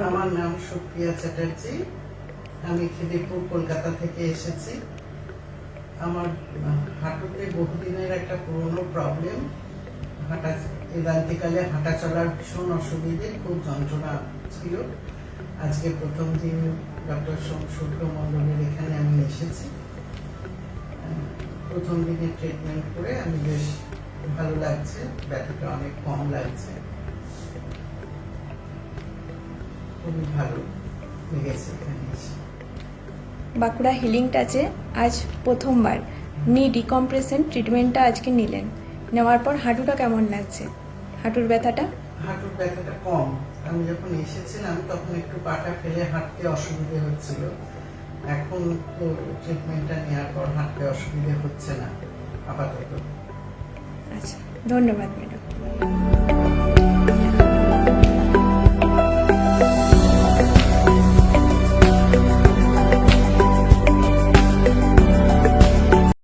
আমার নাম সুপ্রিয়া চ্যাটার্জি। আমি খিদিরপুর, কলকাতা থেকে এসেছি। আমার হাঁটুতে বহুদিনের একটা পুরনো প্রবলেম হাঁটা এদান্তিকালে হাঁটা চলার ভীষণ অসুবিধে, খুব যন্ত্রণা ছিল। আজকে প্রথম দিন ডক্টর শুক্র মণ্ডলের এখানে আমি এসেছি। প্রথম দিনে ট্রিটমেন্ট করে আমি বেশ ভালো লাগছে, ব্যথাটা অনেক কম লাগছে। খুবই ভালো লেগেছে এখানে এসে। বাঁকুড়া হিলিং টাচে আজ প্রথমবার নি ডিকম্প্রেশন ট্রিটমেন্টটা আজকে নিলেন। নেওয়ার পর হাঁটুটা কেমন লাগছে? হাঁটুর ব্যথাটা? হাঁটুর ব্যথাটা কম। আমি যখন এসেছিলাম তখন একটু পাটা ফেলে হাঁটতে অসুবিধে হচ্ছিল। এখন তো ট্রিটমেন্টটা নেওয়ার পর হাঁটতে অসুবিধে হচ্ছে না আপাতত। আচ্ছা ধন্যবাদ ম্যাডাম।